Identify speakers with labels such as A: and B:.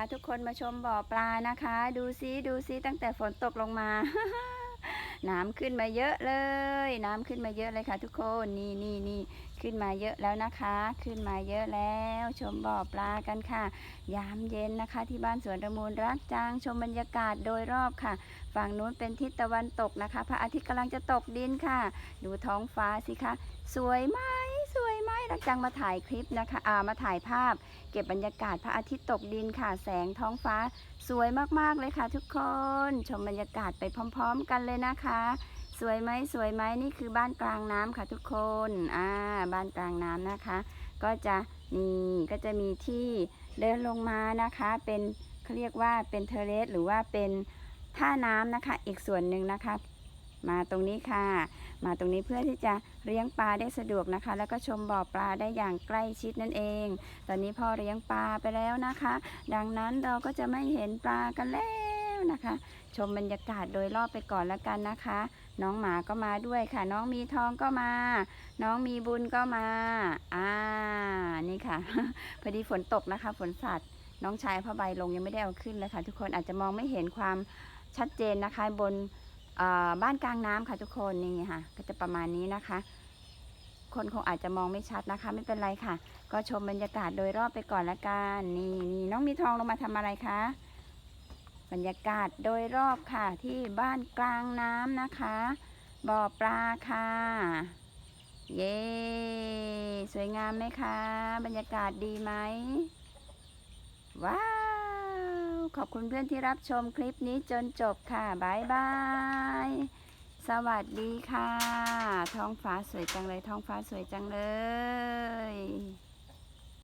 A: าทุกคนมาชมบ่อปลานะคะ ดูซิดูซิตั้งแต่ฝนตกลงมา น้ำขึ้นมาเยอะเลย น้ำขึ้นมาเยอะเลยค่ะ ทุกคนนี่นี่นี่ขึ้นมาเยอะแล้วนะคะ ขึ้นมาเยอะแล้ว ชมบ่อปลากันค่ะ ยามเย็นนะคะ ที่บ้านสวนระมูลรักจางชมบรรยากาศโดยรอบค่ะ ฝั่งนู้นเป็นทิศตะวันตกนะคะ พระอาทิตย์กำลังจะตกดินค่ะ ดูท้องฟ้าสิคะ สวยมสว ยไหมรักจังมาถ่ายคลิปนะคะอ่ามาถ่ายภาพ เก็บบรรยากาศพระอาทิตย์ตกดินค่ะ แสงท้องฟ้า สวยมากๆเลยค่ะ ทุกคน ชมบรรยากาศไปพร้อม ๆ กันเลยนะคะ สวยไหมสวยไหมนี่คือบ้านกลางน้ำค่ะ ทุกคนอ่าบ้านกลางน้ำนะคะ ก็จะนี่ก็จะมีที่เดินลงมานะคะ เป็นเขาเรียกว่าเป็นเทเรสหรือว่าเป็นท่าน้ำนะคะ อีกส่วนหนึ่งนะคะ มาตรงนี้ค่ะ มาตรงนี้เพื่อที่จะเลี้ยงปลาได้สะดวกนะคะ แล้วก็ชมบ่อปลาได้อย่างใกล้ชิดนั่นเอง ตอนนี้พ่อเลี้ยงปลาไปแล้วนะคะ ดังนั้นเราก็จะไม่เห็นปลากันแล้วนะคะ ชมบรรยากาศโดยรอบไปก่อนแล้วกันนะคะ น้องหมาก็มาด้วยค่ะ น้องมีทองก็มา น้องมีบุญก็มาอ่านี่ค่ะ พอดีฝนตกนะคะฝนสาดน้องชายผ้าใบลงยังไม่ได้เอาขึ้นเลยค่ะ ทุกคนอาจจะมองไม่เห็นความชัดเจนนะคะบน บ้านกลางน้ำค่ะทุกคนนี่ค่ะ ก็จะประมาณนี้นะคะ คนคงอาจจะมองไม่ชัดนะคะ ไม่เป็นไรค่ะ ก็ชมบรรยากาศโดยรอบไปก่อนละกันนี่นี่น้องมีทองลงมาทำอะไรคะบรรยากาศโดยรอบค่ะ ที่บ้านกลางน้ำนะคะบ่อปลาค่ะ เย้สวยงามไหมคะ บรรยากาศดีไหมว้า ขอบคุณเพื่อนที่รับชมคลิปนี้จนจบค่ะบายบาย สวัสดีค่ะ ท้องฟ้าสวยจังเลย ท้องฟ้าสวยจังเลย